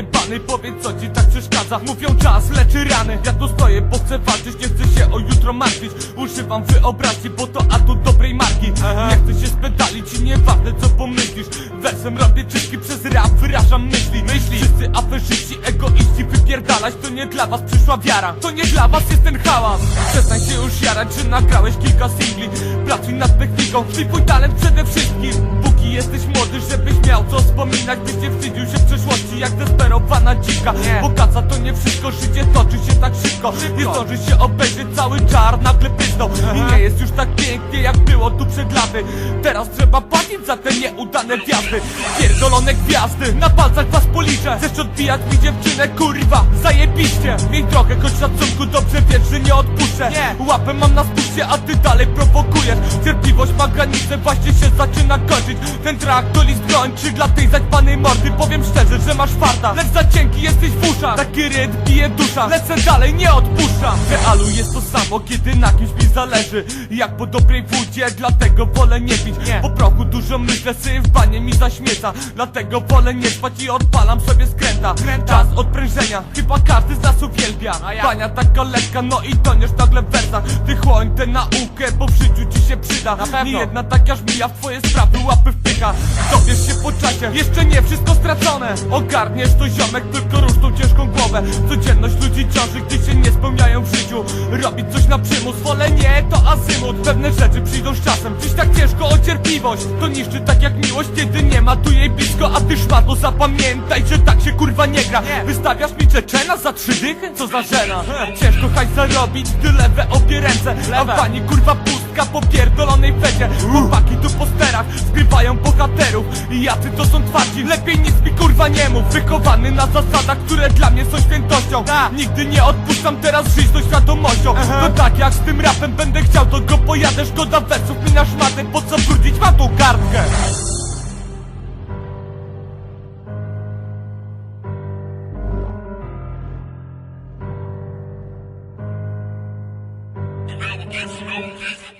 zjebany Powiedz co ci tak przeszkadza. Mówią czas leczy rany. Ja tu stoję, bo chcę walczyć. Nie chcę się o jutro martwić. Używam wyobraźni, bo to atut dobrej marki. Nie chcę się spedalić i nieważne co pomyślisz. Wersem robię czystki przez rap Wyrażam myśli, myśli. Wszyscy aferzyści, egoiści Wypierdalać. To nie dla was przyszła wiara. To nie dla was jest ten hałas. Przestań się już jarać, że nagrałeś kilka singli. Pracuj nad techniką, twój talent przede wszystkim Póki jesteś młody, żebyś miał co wspominać Byś nie wstydził się w przeszłości jak desperowana dzika. Bo kaca to nie wszystko, życie toczy się tak szybko. Nie zdąży się obejrzeć cały czar, nagle pysnął I nie jest już tak pięknie jak było tu przed laty. Teraz trzeba płacić za te nieudane wjazdy Pierdolone gwiazdy, na palcach was policzę. Chcesz odbijać mi dziewczynę, kurwa, zajebiście. Miej trochę choć szacunku, dobrze wiesz, że nie odpuszczę. Łapę mam na spuście, a ty dalej prowokujesz. Cierpliwość ma granice, właśnie się zaczyna kończyć Ten track to list dla tej zaćpanej mordy. Powiem szczerze, że masz farta, lecz za cienki jesteś w uszach. Taki rytm bije dusza, lecę dalej, nie odpuszczam. W realu jest to samo, kiedy na kimś mi zależy. Jak po dobrej wódzie, dlatego wolę nie pić. Po prochu dużo myślę, syf w banie mi zaśmieca. Dlatego wolę nie spać i odpalam sobie skręta. Czas odprężenia, chyba każdy z nas uwielbia. Bania taka lekka, no i toniesz nagle w wersach Ty chłoń tę naukę, bo w życiu ci się przyda Nie jedna taka żmija w twoje sprawy łapy wpycha Dowiesz się po czasie, jeszcze nie wszystko stracone. Ogarniesz to ziomek, tylko rusz tą ciężką głowę. Codzienność ludzi ciąży, gdy się nie spełniają w życiu. Robić coś na przymus, wolę nie, to azymut. Pewne rzeczy przyjdą z czasem, tak To niszczy tak jak miłość, kiedy nie ma tu jej blisko A ty szmato zapamiętaj, że tak się kurwa nie gra. Wystawiasz mi Czeczena za trzy dychy? Co za żena. Ciężko hajs zarobić, gdy lewe obie ręce. A w bani kurwa pustka po pierdolonej fecie. Chłopaki tu po sterach skrywają bohaterów. I jacy to są twardzi, lepiej nic mi kurwa nie mów. Wychowany na zasadach, które dla mnie są świętością. Nigdy nie odpuszczam teraz żyć tą świadomością To tak z tym rapem będę chciał, to go pojadę Szkoda wersów mi na szmatę, po co brudzić mam tą kartkę? Now it's